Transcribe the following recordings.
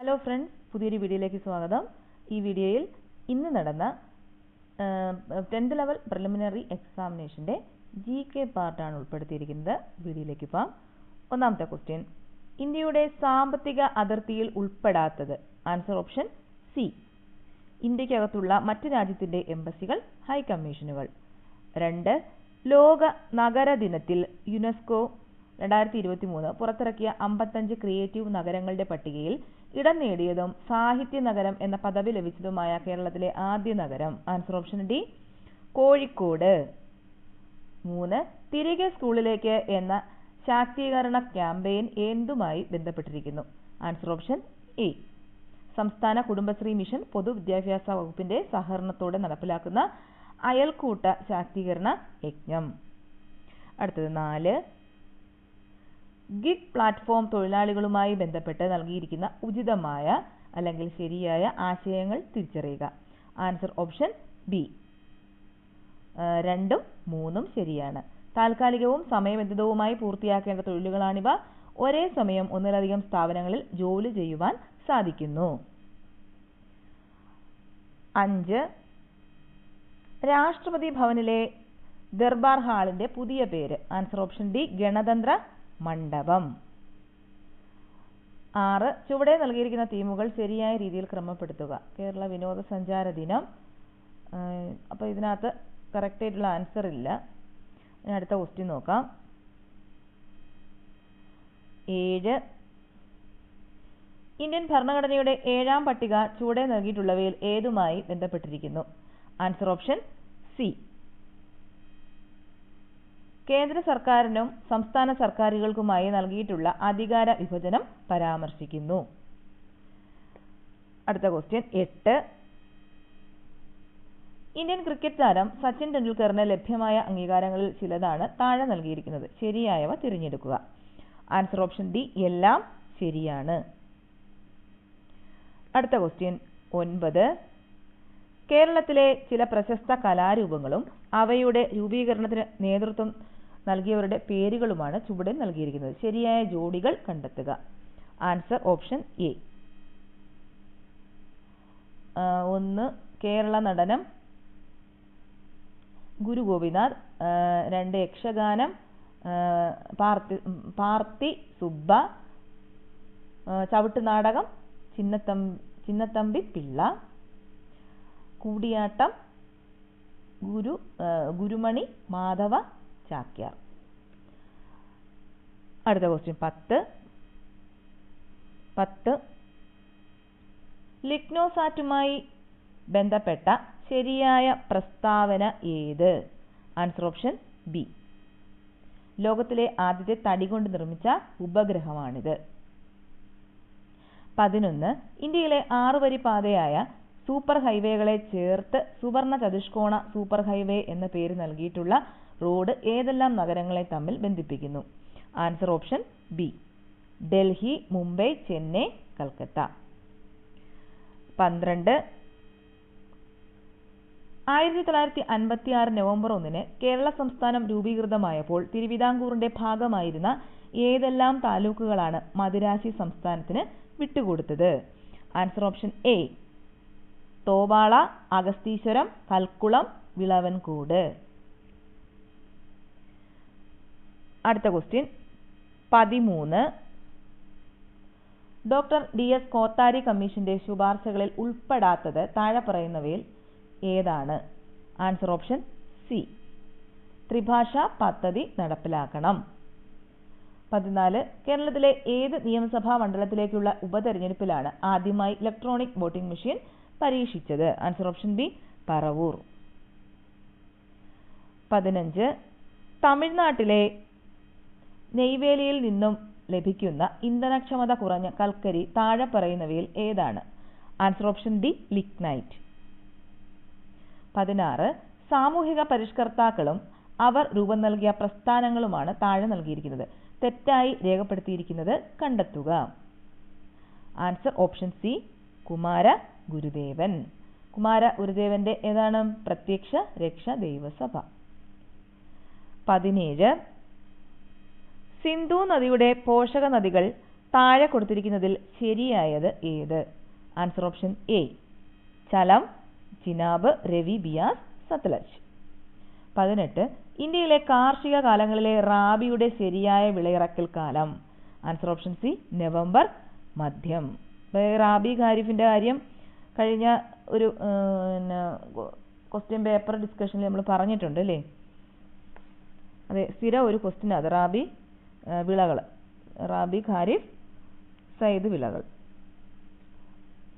Hello friends പുതിയൊരു വീഡിയോയിലേക്ക് സ്വാഗതം. ഈ വീഡിയോയിൽ ഇന്ന് നടന്ന ടെൻത്ത് ലെവൽ പ്രിലിമിനറി എക്സാമിനേഷന്റെ ജി കെ പാർട്ടാണ് ഉൾപ്പെടുത്തിയിരിക്കുന്നത്. വീഡിയോയിലേക്ക് പോകാം. ഒന്നാമത്തെ ക്വസ്റ്റ്യൻ ഇന്ത്യയുടെ സാമ്പത്തിക അതിർത്തിയിൽ ഉൾപ്പെടാത്തത്. ആൻസർ ഓപ്ഷൻ സി ഇന്ത്യക്കകത്തുള്ള മറ്റ് രാജ്യത്തിന്റെ എംബസികൾ ഹൈക്കമ്മീഷനുകൾ രണ്ട് ലോക നഗര ദിനത്തിൽ യുനെസ്കോ രണ്ടായിരത്തി ഇരുപത്തി മൂന്ന് പുറത്തിറക്കിയ അമ്പത്തഞ്ച് ക്രിയേറ്റീവ് നഗരങ്ങളുടെ പട്ടികയിൽ ഇടം നേടിയതും സാഹിത്യ നഗരം എന്ന പദവി ലഭിച്ചതുമായ കേരളത്തിലെ ആദ്യ നഗരം. Answer option D Kozhikode. മൂന്ന് തിരികെ സ്കൂളിലേക്ക് എന്ന ശാക്തീകരണ ക്യാമ്പയിൻ എന്തുമായി ബന്ധപ്പെട്ടിരിക്കുന്നു? ആൻസർ ഓപ്ഷൻ എ സംസ്ഥാന കുടുംബശ്രീ മിഷൻ പൊതുവിദ്യാഭ്യാസ വകുപ്പിന്റെ സഹകരണത്തോടെ നടപ്പിലാക്കുന്ന അയൽക്കൂട്ട ശാക്തീകരണ യജ്ഞം. അടുത്തത് നാല് ഗിഗ് പ്ലാറ്റ്ഫോം തൊഴിലാളികളുമായി ബന്ധപ്പെട്ട് നൽകിയിരിക്കുന്ന ഉചിതമായ അല്ലെങ്കിൽ ശരിയായ ആശയങ്ങൾ തിരിച്ചറിയുക. ആൻസർ ഓപ്ഷൻ ബി രണ്ടും മൂന്നും ശരിയാണ്. താൽക്കാലികവും സമയബന്ധിതവുമായി പൂർത്തിയാക്കേണ്ട തൊഴിലുകളാണിവ. ഒരേ സമയം ഒന്നിലധികം സ്ഥാപനങ്ങളിൽ ജോലി ചെയ്യുവാൻ സാധിക്കുന്നു. അഞ്ച്. രാഷ്ട്രപതി ഭവനിലെ ദർബാർ ഹാളിന്റെ പുതിയ പേര്. ആൻസർ ഓപ്ഷൻ ഡി ഗണതന്ത്ര മണ്ഡപം. ആറ് ചുവടെ നൽകിയിരിക്കുന്ന തീമുകൾ ശരിയായ രീതിയിൽ ക്രമപ്പെടുത്തുക. കേരള വിനോദസഞ്ചാര ദിനം. അപ്പോൾ ഇതിനകത്ത് കറക്റ്റ് ആയിട്ടുള്ള ആൻസർ ഇല്ല. ഞാൻ അടുത്ത ക്വസ്റ്റ്യൻ നോക്കാം. ഏഴ് ഇന്ത്യൻ ഭരണഘടനയുടെ ഏഴാം പട്ടിക ചുവടെ നൽകിയിട്ടുള്ളവയിൽ ഏതുമായി ബന്ധപ്പെട്ടിരിക്കുന്നു? ആൻസർ ഓപ്ഷൻ സി കേന്ദ്ര സർക്കാരിനും സംസ്ഥാന സർക്കാരുകൾക്കുമായി നൽകിയിട്ടുള്ള അധികാര വിഭജനം പരാമർശിക്കുന്നു. അടുത്ത ക്വസ്റ്റ്യൻ എട്ട്. ഇന്ത്യൻ ക്രിക്കറ്റ് താരം സച്ചിൻ ടെണ്ടുൽക്കറിന് ലഭ്യമായ അംഗീകാരങ്ങളിൽ ചിലതാണ് താഴെ നൽകിയിരിക്കുന്നത്. ശരിയായവ തിരഞ്ഞെടുക്കുക. ആൻസർ ഓപ്ഷൻ ഡി എല്ലാം ശരിയാണ്. അടുത്ത ക്വസ്റ്റ്യൻ ഒൻപത്. കേരളത്തിലെ ചില പ്രശസ്ത കലാരൂപങ്ങളും അവയുടെ രൂപീകരണത്തിന് നേതൃത്വം നൽകിയവരുടെ പേരുകളുമാണ് ചുവടെ നൽകിയിരിക്കുന്നത്. ശരിയായ ജോഡികൾ കണ്ടെത്തുക. ആൻസർ ഓപ്ഷൻ എ ഒന്ന് കേരള നടനം. ഗുരു ഗോപിനാഥ്. രണ്ട് യക്ഷഗാനം. പാർത്തി പാർത്തി സുബ്ബ. ചവിട്ട് നാടകം. ചിന്നത്തം ചിന്നത്തമ്പി പിള്ള. കൂടിയാട്ടം. ഗുരു ഗുരുമണി മാധവ. ചാക്യാർ അടുത്ത ക്വസ്റ്റ്യൻ പത്ത്. പത്ത്. ലിഗ്നോസാറ്റുമായി ബന്ധപ്പെട്ട ശരിയായ പ്രസ്താവന ഏത്? ആൻസർ ഓപ്ഷൻ ബി ലോകത്തിലെ ആദ്യത്തെ തടി കൊണ്ട് നിർമ്മിച്ച ഉപഗ്രഹമാണിത്. പതിനൊന്ന്. ഇന്ത്യയിലെ ആറുവരി പാതയായ സൂപ്പർ ഹൈവേകളെ ചേർത്ത് സുവർണ ചതുഷ്കോണ സൂപ്പർ ഹൈവേ എന്ന പേര് നൽകിയിട്ടുള്ള റോഡ് ഏതെല്ലാം നഗരങ്ങളെ തമ്മിൽ ബന്ധിപ്പിക്കുന്നു? Answer option B Delhi Mumbai Chennai Calcutta പന്ത്രണ്ട്. ആയിരത്തി തൊള്ളായിരത്തി അൻപത്തി ആറ് നവംബർ ഒന്നിന് കേരള സംസ്ഥാനം രൂപീകൃതമായപ്പോൾ തിരുവിതാംകൂറിന്റെ ഭാഗമായിരുന്ന ഏതെല്ലാം താലൂക്കുകളാണ് മദിരാശി സംസ്ഥാനത്തിന് വിട്ടുകൊടുത്തത്? Answer option A Thovala Agastheeswaram Kalkulam Vilavancode. അടുത്ത ക്വസ്റ്റ്യൻ പതിമൂന്ന്. ഡോക്ടർ ഡി എസ് കോത്താരി കമ്മീഷന്റെ ശുപാർശകളിൽ ഉൾപ്പെടാത്തത് താഴെ പറയുന്നവയിൽ ഏതാണ്? ആൻസർ ഓപ്ഷൻ സി ത്രിഭാഷാ പദ്ധതി നടപ്പിലാക്കണം. പതിനാല്. കേരളത്തിലെ ഏത് നിയമസഭാ മണ്ഡലത്തിലേക്കുള്ള ഉപതെരഞ്ഞെടുപ്പിലാണ് ആദ്യമായി ഇലക്ട്രോണിക് വോട്ടിംഗ് മെഷീൻ പരീക്ഷിച്ചത്? Answer option B Paravur. പതിനഞ്ച്. തമിഴ്നാട്ടിലെ നെയ്വേലിയിൽ നിന്നും ലഭിക്കുന്ന ഇന്ധനക്ഷമത കുറഞ്ഞ കൽക്കരി താഴെ പറയുന്നവയിൽ ഏതാണ്? ആൻസർ ഓപ്ഷൻ ഡി ലിഗ്നൈറ്റ് പതിനാറ് സാമൂഹിക പരിഷ്കർത്താക്കളും അവർ രൂപം നൽകിയ പ്രസ്ഥാനങ്ങളുമാണ് താഴെ നൽകിയിരിക്കുന്നത്. തെറ്റായി രേഖപ്പെടുത്തിയിരിക്കുന്നത് കണ്ടെത്തുക. Answer option C Kumara Gurudevan. Kumara ഗുരുദേവന്റെ ഏതാണ്? പ്രത്യക്ഷ രക്ഷ ദൈവസഭ. പതിനേഴ് സിന്ധു നദിയുടെ പോഷക നദികൾ താഴെ കൊടുത്തിരിക്കുന്നതിൽ ശരിയായത് ഏത്? Answer option A Jhelum Chenab Ravi Beas Sutlej. പതിനെട്ട്. ഇന്ത്യയിലെ കാർഷിക കാലങ്ങളിലെ റാബിയുടെ ശരിയായ വിളയിറക്കൽ കാലം. ആൻസർ ഓപ്ഷൻ സി നവംബർ മധ്യം. റാബി ഖാരിഫിന്റെ കാര്യം കഴിഞ്ഞ ഒരു ക്വസ്റ്റ്യൻ പേപ്പർ ഡിസ്കഷനിൽ നമ്മൾ പറഞ്ഞിട്ടുണ്ട് അല്ലേ? അതെ സ്ഥിരം ഒരു ക്വസ്റ്റ്യൻ അത്. റാബി വിളകൾ. റാബി ഖാരിഫ് സയ്ദ് വിളകൾ.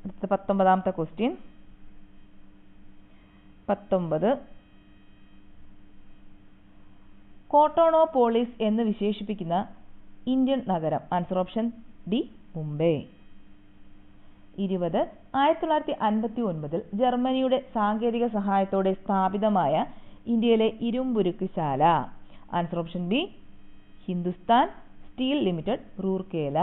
അടുത്ത പത്തൊമ്പതാമത്തെ ക്വസ്റ്റ്യൻ പത്തൊമ്പത്. കോട്ടോണോപോളിസ് എന്ന് വിശേഷിപ്പിക്കുന്ന ഇന്ത്യൻ നഗരം. Answer option D Mumbai. ഇരുപത്. ആയിരത്തി തൊള്ളായിരത്തി അൻപത്തി ഒൻപതിൽ ജർമ്മനിയുടെ സാങ്കേതിക സഹായത്തോടെ സ്ഥാപിതമായ ഇന്ത്യയിലെ ഇരുമ്പുരുക്ക് ശാല. Answer option B Hindustan Steel Limited Rourkela.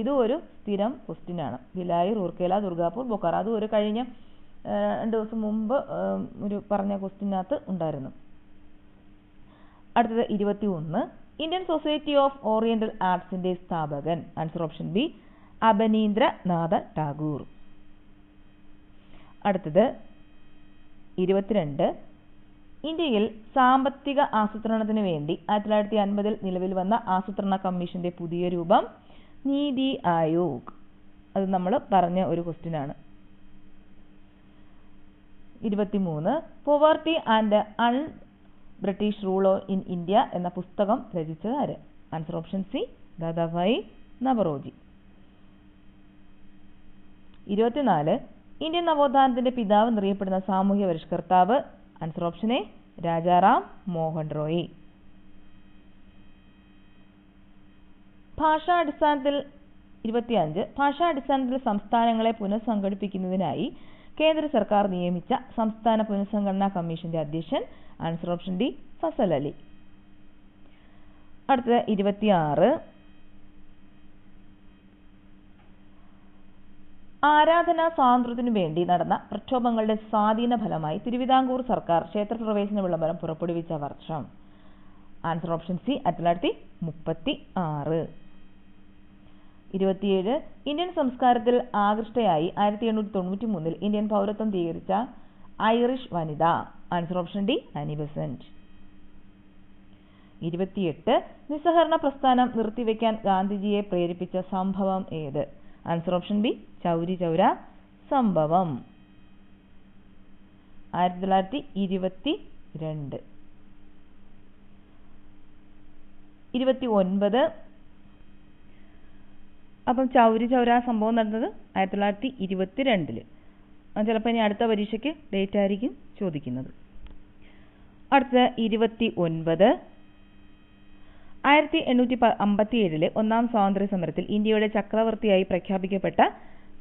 ഇതും ഒരു സ്ഥിരം ക്വസ്റ്റ്യൻ ആണ്. ഭിലായി റൂർക്കേല ദുർഗാപൂർ ബൊക്കാറ അതും ഒരു കഴിഞ്ഞ രണ്ട് ദിവസം മുമ്പ് ഒരു പറഞ്ഞ ക്വസ്റ്റ്യനകത്ത് ഉണ്ടായിരുന്നു. അടുത്തത് ഇരുപത്തി ഒന്ന് ഇന്ത്യൻ സൊസൈറ്റി ഓഫ് ഓറിയന്റൽ ആർട്സിന്റെ സ്ഥാപകൻ. Answer option B Abanindranath Tagore. അടുത്തത് ഇരുപത്തിരണ്ട്. ഇന്ത്യയിൽ സാമ്പത്തിക ആസൂത്രണത്തിന് വേണ്ടി ആയിരത്തി തൊള്ളായിരത്തി അൻപതിൽ നിലവിൽ വന്ന ആസൂത്രണ കമ്മീഷന്റെ പുതിയ രൂപം നീതി ആയോഗ്. അത് നമ്മൾ പറഞ്ഞ ഒരു ക്വസ്റ്റ്യൻ ആണ്. ഇരുപത്തിമൂന്ന് poverty and un British rule in India എന്ന പുസ്തകം രചിച്ചത് ആര്? Answer option C Dadabhai Naoroji. ഇരുപത്തിനാല് ഇന്ത്യൻ നവോത്ഥാനത്തിന്റെ പിതാവ് എന്നറിയപ്പെടുന്ന സാമൂഹ്യ പരിഷ്കർത്താവ് answer option A Rajaram Mohan Roy ഭാഷാടിസ്ഥാനത്തിൽ ഇരുപത്തിയഞ്ച് ഭാഷാടിസ്ഥാനത്തിൽ സംസ്ഥാനങ്ങളെ പുനഃസംഘടിപ്പിക്കുന്നതിനായി കേന്ദ്ര സർക്കാർ നിയമിച്ച സംസ്ഥാന പുനഃസംഘടനാ കമ്മീഷന്റെ അധ്യക്ഷൻ answer option D Fazal Ali. അടുത്തത് ഇരുപത്തിയാറ് ആരാധനാ സ്വാതന്ത്ര്യത്തിനു വേണ്ടി നടന്ന പ്രക്ഷോഭങ്ങളുടെ സ്വാധീന ഫലമായി തിരുവിതാംകൂർ സർക്കാർ ക്ഷേത്രപ്രവേശന വിളംബരം പുറപ്പെടുവിച്ച വർഷം. ആൻസർ ഓപ്ഷൻ സി ആയിരത്തി തൊള്ളായിരത്തി മുപ്പത്തി ആറ് ഇരുപത്തിയേഴ് ഇന്ത്യൻ സംസ്കാരത്തിൽ ആകൃഷ്ടയായി ആയിരത്തി എണ്ണൂറ്റി തൊണ്ണൂറ്റി മൂന്നിൽ ഇന്ത്യൻ പൗരത്വം സ്വീകരിച്ച ഐറിഷ് വനിത. Answer option D Annie Besant ഇരുപത്തിയെട്ട് നിസ്സഹകരണ പ്രസ്ഥാനം നിർത്തിവെക്കാൻ ഗാന്ധിജിയെ പ്രേരിപ്പിച്ച സംഭവം ഏത്? Answer option B Chauri Chaura സംഭവം. ആയിരത്തി തൊള്ളായിരത്തി ഇരുപത്തി രണ്ട്. ഇരുപത്തി ഒൻപത്. അപ്പം ചൗരി ചൗര സംഭവം നടന്നത് ആയിരത്തി തൊള്ളായിരത്തി ഇരുപത്തി രണ്ടിൽ. ചിലപ്പോൾ ഇനി അടുത്ത പരീക്ഷയ്ക്ക് ഡേറ്റ് ആയിരിക്കും ചോദിക്കുന്നത്. അടുത്ത ഇരുപത്തി ഒൻപത്. ആയിരത്തി എണ്ണൂറ്റി അമ്പത്തി ഏഴിലെ ഒന്നാം സ്വാതന്ത്ര്യ സമരത്തിൽ ഇന്ത്യയുടെ ചക്രവർത്തിയായി പ്രഖ്യാപിക്കപ്പെട്ട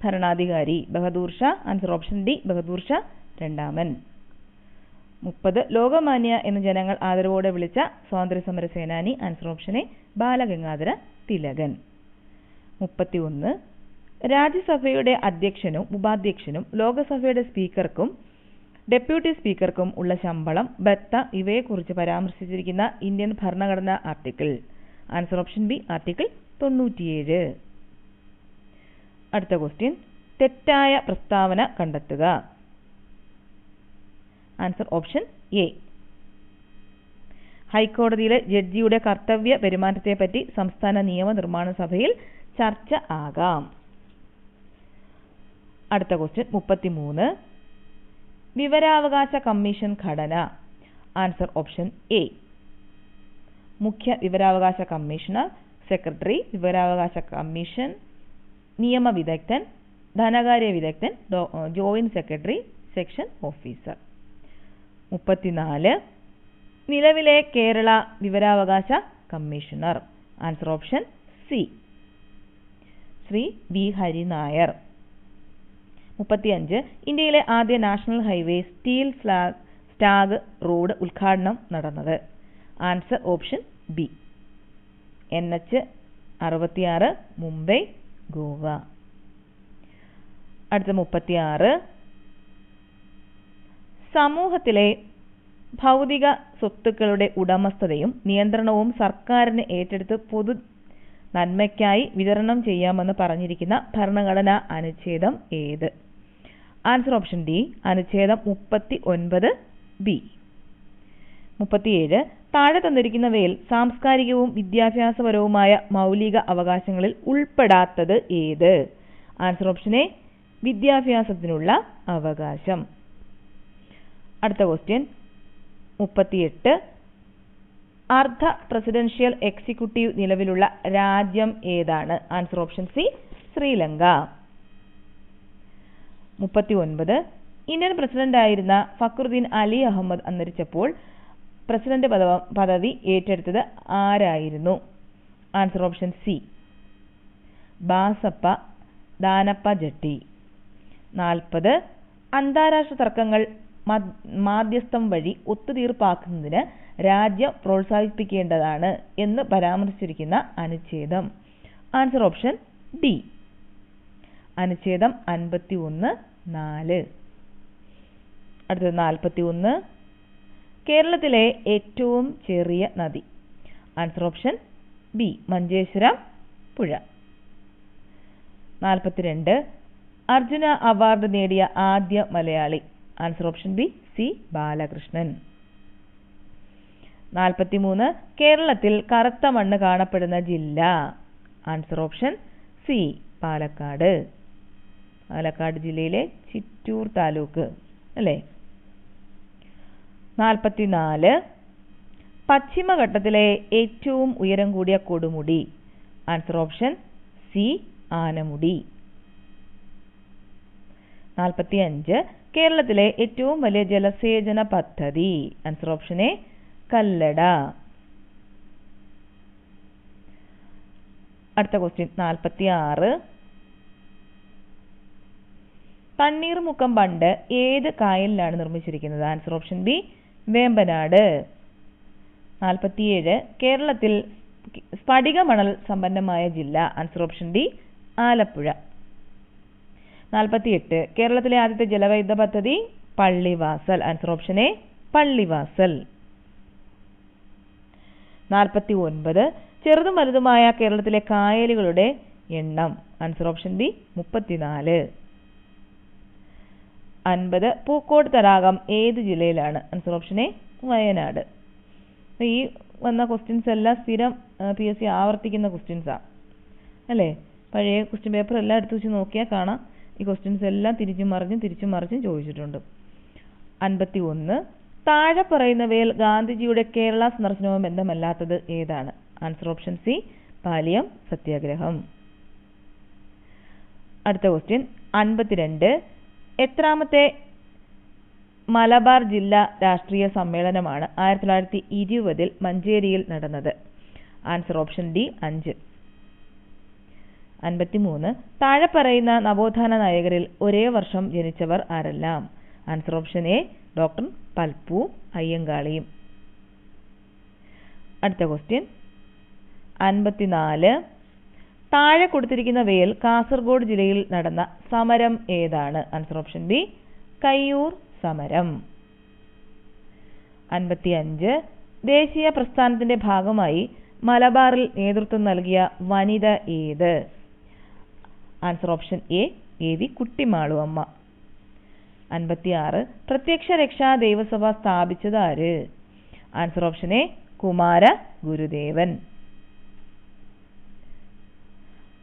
ഭരണാധികാരി Bahadur Shah answer option D Bahadur Shah രണ്ടാമൻ. മുപ്പത് ലോകമാന്യ എന്ന് ജനങ്ങൾ ആദരവോടെ വിളിച്ച സ്വാതന്ത്ര്യ സമര സേനാനി ആൻസർ ഓപ്ഷനെ ബാലഗംഗാധര തിലകൻ. മുപ്പത്തി ഒന്ന് രാജ്യസഭയുടെ അധ്യക്ഷനും ഉപാധ്യക്ഷനും ലോകസഭയുടെ സ്പീക്കർക്കും ഡെപ്യൂട്ടി സ്പീക്കർക്കും ഉള്ള ശമ്പളം ബത്ത ഇവയെക്കുറിച്ച് പരാമർശിച്ചിരിക്കുന്ന ഇന്ത്യൻ ഭരണഘടനാ article. Answer option B article തൊണ്ണൂറ്റിയേഴ്. അടുത്ത ക്വസ്റ്റ്യൻ തെറ്റായ പ്രസ്താവന കണ്ടെത്തുക. ആൻസർ ഓപ്ഷൻ എ ഹൈക്കോടതിയിലെ ജഡ്ജിയുടെ കർത്തവ്യ പെരുമാറ്റത്തെപ്പറ്റി സംസ്ഥാന നിയമനിർമ്മാണ സഭയിൽ ചർച്ച ആകാം. അടുത്ത ക്വസ്റ്റ്യൻ മുപ്പത്തിമൂന്ന്. വിവരാവകാശ കമ്മീഷൻ ഘടന. Answer option A. മുഖ്യ വിവരാവകാശ കമ്മീഷണർ സെക്രട്ടറി വിവരാവകാശ കമ്മീഷൻ നിയമ വിദഗ്ധൻ ധനകാര്യ വിദഗ്ധൻ ജോയിന്റ് സെക്രട്ടറി സെക്ഷൻ ഓഫീസർ. മുപ്പത്തിനാല്. നിലവിലെ കേരള വിവരാവകാശ commissioner. Answer option C. Shri V Hari Nair. മുപ്പത്തിയഞ്ച്. ഇന്ത്യയിലെ ആദ്യ national highway steel slag stag road ഉദ്ഘാടനം നടന്നത്. Answer option B. N H അറുപത്തിയാറ് മുംബൈ ഗോവ. അടുത്ത മുപ്പത്തിയാറ്. സമൂഹത്തിലെ ഭൗതിക സ്വത്തുക്കളുടെ ഉടമസ്ഥതയും നിയന്ത്രണവും സർക്കാരിന് ഏറ്റെടുത്ത് പൊതു നന്മയ്ക്കായി വിതരണം ചെയ്യാമെന്ന് പറഞ്ഞിരിക്കുന്ന ഭരണഘടനാ അനുച്ഛേദം ഏത്? ആൻസർ ഓപ്ഷൻ ഡി അനുച്ഛേദം മുപ്പത്തി ഒൻപത് ബി മുപ്പത്തിയേഴ് താഴെ തന്നിരിക്കുന്നവയിൽ സാംസ്കാരികവും വിദ്യാഭ്യാസപരവുമായ മൗലിക അവകാശങ്ങളിൽ ഉൾപ്പെടാത്തത് ഏത്? ആൻസർ ഓപ്ഷൻ എ വിദ്യാഭ്യാസത്തിനുള്ള അവകാശം. അടുത്ത ക്വസ്റ്റ്യൻ മുപ്പത്തിയെട്ട് അർദ്ധ പ്രസിഡൻഷ്യൽ എക്സിക്യൂട്ടീവ് നിലവിലുള്ള രാജ്യം ഏതാണ്? Answer option C Sri Lanka. മുപ്പത്തി ഒൻപത് ഇന്ത്യൻ പ്രസിഡന്റായിരുന്ന ഫക്രുദ്ദീൻ അലി അഹമ്മദ് അന്തരിച്ചപ്പോൾ പ്രസിഡന്റ് പദവ പദവി ഏറ്റെടുത്തത് ആരായിരുന്നു? Answer option C. Basappa Danappa Jatti. നാൽപ്പത്. അന്താരാഷ്ട്ര തർക്കങ്ങൾ മാധ്യസ്ഥം വഴി ഒത്തുതീർപ്പാക്കുന്നതിന് രാജ്യം പ്രോത്സാഹിപ്പിക്കേണ്ടതാണ് എന്ന് പരാമർശിച്ചിരിക്കുന്ന അനുച്ഛേദം. Answer option D. അനുച്ഛേദം അൻപത്തി ഒന്ന് നാല്. അടുത്തത് നാൽപ്പത്തി ഒന്ന് കേരളത്തിലെ ഏറ്റവും ചെറിയ നദി. ആൻസർ ഓപ്ഷൻ ബി മഞ്ചേശ്വരം പുഴ. നാൽപ്പത്തിരണ്ട് അർജുന അവാർഡ് നേടിയ ആദ്യ Malayali. Answer option B C Balakrishnan. നാൽപ്പത്തിമൂന്ന് കേരളത്തിൽ കറുത്ത മണ്ണ് കാണപ്പെടുന്ന ജില്ല. Answer option C Palakkad. Palakkad ജില്ലയിലെ ചിറ്റൂർ താലൂക്ക് അല്ലേ? നാൽപ്പത്തിനാല്. പശ്ചിമഘട്ടത്തിലെ ഏറ്റവും ഉയരം കൂടിയ കൊടുമുടി. Answer option C Anamudi. നാൽപ്പത്തി അഞ്ച് കേരളത്തിലെ ഏറ്റവും വലിയ ജലസേചന പദ്ധതി. Answer option A Kallada. അടുത്ത ക്വസ്റ്റ്യൻ നാൽപ്പത്തി ആറ് തണ്ണീർമുക്കം ബണ്ട് ഏത് കായലിലാണ് നിർമ്മിച്ചിരിക്കുന്നത്? Answer option B Vembanad. നാൽപ്പത്തിയേഴ് കേരളത്തിൽ സ്ഫടിക മണൽ സമ്പന്നമായ ജില്ല. Answer option D Alappuzha. നാൽപ്പത്തിയെട്ട് കേരളത്തിലെ ആദ്യത്തെ ജലവൈദ്യുത പദ്ധതി Pallivasal. Answer option A Pallivasal. നാൽപ്പത്തി ഒൻപത് ചെറുതും വലുതുമായ കേരളത്തിലെ കായലുകളുടെ എണ്ണം. ആൻസർ ഓപ്ഷൻ ബി മുപ്പത്തിനാല്. അൻപത്. പൂക്കോട് തടാകം ഏത് ജില്ലയിലാണ്? Answer option A Wayanad. ഈ വന്ന ക്വസ്റ്റ്യൻസ് എല്ലാം സ്ഥിരം പി എസ് സി ആവർത്തിക്കുന്ന ക്വസ്റ്റ്യൻസാണ് അല്ലേ? പഴയ ക്വസ്റ്റ്യൻ പേപ്പർ എല്ലാം എടുത്തു വെച്ച് നോക്കിയാൽ കാണാം. ഈ ക്വസ്റ്റ്യൻസ് എല്ലാം തിരിച്ചും മറിഞ്ഞും തിരിച്ചും മറിഞ്ഞും ചോദിച്ചിട്ടുണ്ട്. അൻപത്തി ഒന്ന് താഴെ പറയുന്നവയിൽ ഗാന്ധിജിയുടെ കേരള സന്ദർശനവും ബന്ധമല്ലാത്തത് ഏതാണ്? ആൻസർ ഓപ്ഷൻ സി പാലിയം സത്യാഗ്രഹം. അടുത്ത ക്വസ്റ്റ്യൻ അൻപത്തിരണ്ട്. എത്രാമത്തെ മലബാർ ജില്ലാ രാഷ്ട്രീയ സമ്മേളനമാണ് ആയിരത്തി തൊള്ളായിരത്തി ഇരുപതിൽ മഞ്ചേരിയിൽ നടന്നത്. ആൻസർ ഓപ്ഷൻ ഡി അഞ്ച്. അൻപത്തിമൂന്ന്. താഴെ പറയുന്ന നവോത്ഥാന നായകരിൽ ഒരേ വർഷം ജനിച്ചവർ ആരെല്ലാം? Answer option A doctor Palpu അയ്യങ്കാളിയും അടുത്ത ക്വസ്റ്റ്യൻ അൻപത്തിനാല്. താഴെ കൊടുത്തിരിക്കുന്ന കൊടുത്തിരിക്കുന്നവയിൽ കാസർഗോഡ് ജില്ലയിൽ നടന്ന സമരം ഏതാണ്? ആൻസർ ഓപ്ഷൻ ബി കയ്യൂർ സമരം. അൻപത്തിയഞ്ച്. ദേശീയ പ്രസ്ഥാനത്തിന്റെ ഭാഗമായി മലബാറിൽ നേതൃത്വം നൽകിയ വനിത ഏത്? Answer option A A V Kuttimalu Amma അൻപത്തിയാറ്. പ്രത്യക്ഷ രക്ഷാ ദൈവസഭ സ്ഥാപിച്ചത് ആര്? Answer option A Kumara Gurudevan.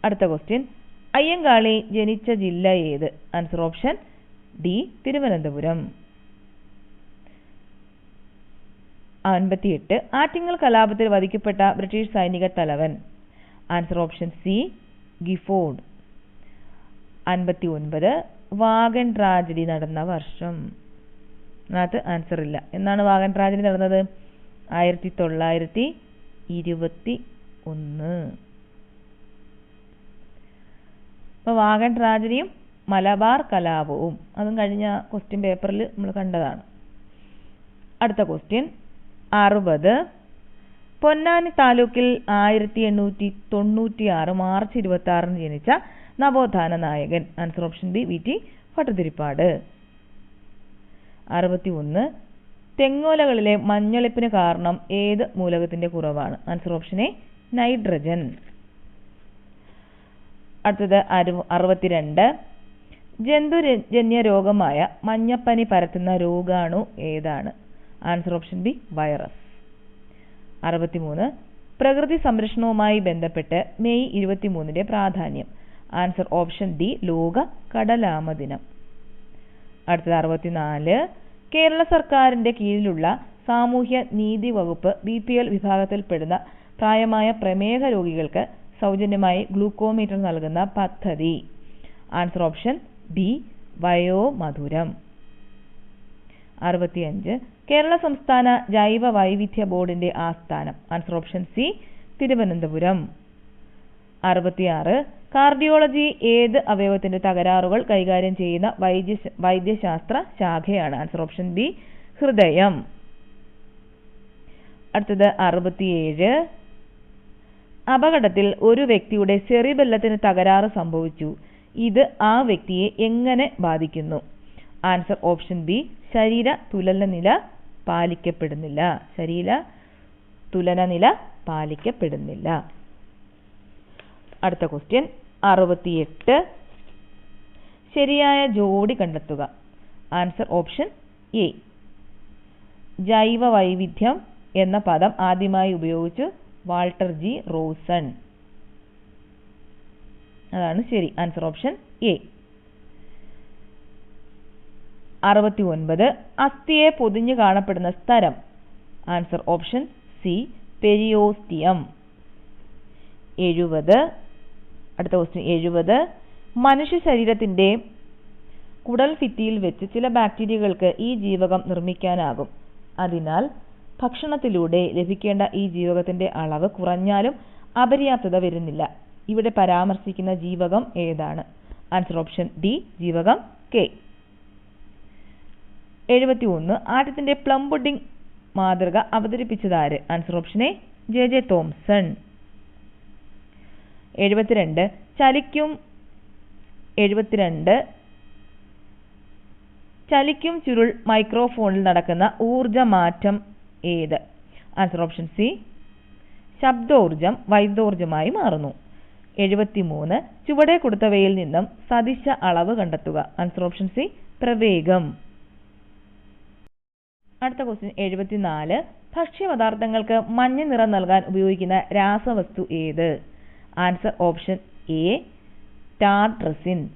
അടുത്ത ക്വസ്റ്റ്യൻ അയ്യങ്കാളി ജനിച്ച ജില്ല ഏത്? Answer option D Thiruvananthapuram. അൻപത്തിയെട്ട്. ആറ്റിങ്ങൽ കലാപത്തിൽ വധിക്കപ്പെട്ട ബ്രിട്ടീഷ് സൈനിക തലവൻ. Answer option C Gifford. അൻപത്തി ഒൻപത് വാഗൻ ട്രാജഡി നടന്ന വർഷം. അതിനകത്ത് ആൻസർ ഇല്ല. എന്നാണ് വാഗൻ ട്രാജഡി നടന്നത്? ആയിരത്തി തൊള്ളായിരത്തി ഇരുപത്തി ഒന്ന് അപ്പോൾ വാഗൻ ട്രാജഡിയും മലബാർ കലാപവും. അതും കഴിഞ്ഞ ക്വസ്റ്റ്യൻ പേപ്പറിൽ നമ്മൾ കണ്ടതാണ്. അടുത്ത ക്വസ്റ്റ്യൻ അറുപത്. പൊന്നാനി താലൂക്കിൽ ആയിരത്തി എണ്ണൂറ്റി തൊണ്ണൂറ്റി ആറ് മാർച്ച് ഇരുപത്തി ആറിന് ജനിച്ച നവോത്ഥാന നായകൻ. Answer option B V T Bhattathiripad. അറുപത്തി ഒന്ന് തെങ്ങോലകളിലെ മഞ്ഞളിപ്പിന് കാരണം ഏത് മൂലകത്തിന്റെ കുറവാണ്? ആൻസർ ഓപ്ഷൻ എ നൈട്രജൻ അടുത്തത് അരു അറുപത്തിരണ്ട്. ജന്തുജന്യ രോഗമായ മഞ്ഞപ്പനി പരത്തുന്ന രോഗാണു ഏതാണ്? ആൻസർ ഓപ്ഷൻ ബി വൈറസ് അറുപത്തിമൂന്ന്. പ്രകൃതി സംരക്ഷണവുമായി ബന്ധപ്പെട്ട് മെയ് ഇരുപത്തിമൂന്നിന്റെ പ്രാധാന്യം. ആൻസർ ഓപ്ഷൻ ഡി ലോക കടലാമ ദിനം. അടുത്തത് അറുപത്തിനാല്. കേരള സർക്കാരിന്റെ കീഴിലുള്ള സാമൂഹ്യ നീതി വകുപ്പ് ബി പി എൽ വിഭാഗത്തിൽപ്പെടുന്ന പ്രായമായ പ്രമേഹ രോഗികൾക്ക് സൗജന്യമായി ഗ്ലൂക്കോമീറ്റർ നൽകുന്ന പദ്ധതി. Answer option B Vayomadhuram. അറുപത്തിയഞ്ച്. കേരള സംസ്ഥാന ജൈവ വൈവിധ്യ ബോർഡിന്റെ ആസ്ഥാനം. Answer option C Thiruvananthapuram. അറുപത്തിയാറ്. കാർഡിയോളജി ഏത് അവയവത്തിന്റെ തകരാറുകൾ കൈകാര്യം ചെയ്യുന്ന വൈദ്യ വൈദ്യശാസ്ത്ര ശാഖയാണ്? ആൻസർ ഓപ്ഷൻ ബി ഹൃദയം. അടുത്തത് അറുപത്തിയേഴ്. അപകടത്തിൽ ഒരു വ്യക്തിയുടെ സെറിബെല്ലത്തിന് തകരാറ് സംഭവിച്ചു. ഇത് ആ വ്യക്തിയെ എങ്ങനെ ബാധിക്കുന്നു? ആൻസർ ഓപ്ഷൻ ബി ശരീര തുലന നില പാലിക്കപ്പെടുന്നില്ല. ശരീര തുലന നില പാലിക്കപ്പെടുന്നില്ല. അടുത്ത ക്വസ്റ്റ്യൻ അറുപത്തിയെട്ട്. ശരിയായ ജോഡി കണ്ടെത്തുക. Answer option A. ജൈവ വൈവിധ്യം എന്ന പദം ആദ്യമായി ഉപയോഗിച്ചു വാൾട്ടർ ജി റോസൺ. അതാണ് ശരി. ആൻസർ ഓപ്ഷൻ എ അറുപത്തി ഒൻപത് അസ്ഥിയെ പൊതിഞ്ഞു കാണപ്പെടുന്ന സ്ഥലം. Answer option C periosteum. എഴുപത്. അടുത്ത ക്വസ്റ്റ്യൻ എഴുപത്. മനുഷ്യ ശരീരത്തിന്റെ കുടൽ ഭിത്തിയിൽ വെച്ച് ചില ബാക്ടീരിയകൾക്ക് ഈ ജീവകം നിർമ്മിക്കാനാകും. അതിനാൽ ഭക്ഷണത്തിലൂടെ ലഭിക്കേണ്ട ഈ ജീവകത്തിന്റെ അളവ് കുറഞ്ഞാലും അപര്യാപ്തത വരുന്നില്ല. ഇവിടെ പരാമർശിക്കുന്ന ജീവകം ഏതാണ്? ആൻസർ ഓപ്ഷൻ ഡി ജീവകം കെ എഴുപത്തി ഒന്ന് ആദ്യത്തിന്റെ പ്ലം പുഡിംഗ് മാതൃക അവതരിപ്പിച്ചതാര് answer option A J J Thomson എഴുപത്തിരണ്ട്. ചലിക്കും എഴുപത്തിരണ്ട്. ചലിക്കും ചുരുൾ മൈക്രോഫോണിൽ നടക്കുന്ന ഊർജ മാറ്റം ഏത്? ആൻസർ ഓപ്ഷൻ സി ശബ്ദോർജം വൈദ്യോർജമായി മാറുന്നു. എഴുപത്തിമൂന്ന്. ചുവടെ കൊടുത്തവയിൽ നിന്നും സദിശ അളവ് കണ്ടെത്തുക. ആൻസർ ഓപ്ഷൻ സി പ്രവേഗം. അടുത്ത ക്വസ്റ്റ്യൻ എഴുപത്തിനാല്. ഭക്ഷ്യപദാർത്ഥങ്ങൾക്ക് മഞ്ഞ നിറം നൽകാൻ ഉപയോഗിക്കുന്ന രാസവസ്തു ഏത്? ആൻസർ ഓപ്ഷൻ എ ടാർട്രസിൻ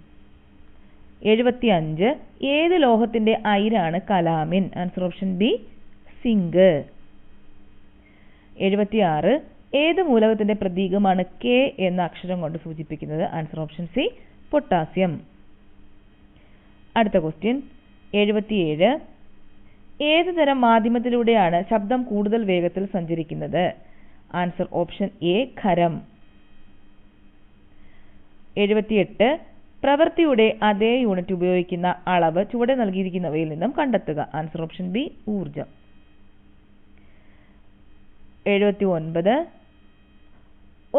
എഴുപത്തിയഞ്ച്. ഏത് ലോഹത്തിന്റെ അയിരാണ് calamine? Answer option B zinc. എഴുപത്തിയാറ്. ഏത് മൂലകത്തിന്റെ പ്രതീകമാണ് കെ എന്ന അക്ഷരം കൊണ്ട് സൂചിപ്പിക്കുന്നത്? ആൻസർ ഓപ്ഷൻ സി പൊട്ടാസ്യം അടുത്ത ക്വസ്റ്റ്യൻ എഴുപത്തിയേഴ്. ഏത് തരം മാധ്യമത്തിലൂടെയാണ് ശബ്ദം കൂടുതൽ വേഗത്തിൽ സഞ്ചരിക്കുന്നത്? ആൻസർ ഓപ്ഷൻ എ ഖരം. എഴുപത്തിയെട്ട്. പ്രവൃത്തിയുടെ അതേ യൂണിറ്റ് ഉപയോഗിക്കുന്ന അളവ് ചുവടെ നൽകിയിരിക്കുന്നവയിൽ നിന്നും കണ്ടെത്തുക. ആൻസർ ഓപ്ഷൻ ബി ഊർജം എഴുപത്തി ഒൻപത്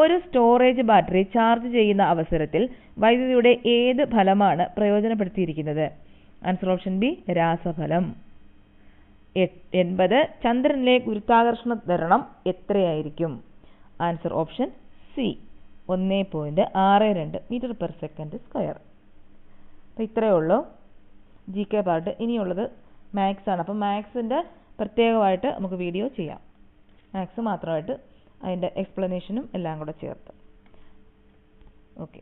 ഒരു സ്റ്റോറേജ് ബാറ്ററി ചാർജ് ചെയ്യുന്ന അവസരത്തിൽ വൈദ്യുതിയുടെ ഏത് ഫലമാണ് പ്രയോജനപ്പെടുത്തിയിരിക്കുന്നത്? ആൻസർ ഓപ്ഷൻ ബി രാസഫലം. എൺപത് ചന്ദ്രനിലെ ഗുരുത്വാകർഷണ ധരണം എത്രയായിരിക്കും? ആൻസർ ഓപ്ഷൻ സി ഒന്ന് പോയിന്റ് ആറ് രണ്ട് മീറ്റർ പെർ സെക്കൻഡ് സ്ക്വയർ അപ്പോൾ ഇത്രയേ ഉള്ളൂ. ജി കെ പാർട്ട് ഇനിയുള്ളത് മാത്സ് ആണ്. അപ്പോൾ മാത്സിന്റെ പ്രത്യേകമായിട്ട് നമുക്ക് വീഡിയോ ചെയ്യാം. മാത്സ് മാത്രമായിട്ട് അതിന്റെ എക്സ്പ്ലനേഷനും എല്ലാം കൂടെ ചേർത്ത്. ഓക്കെ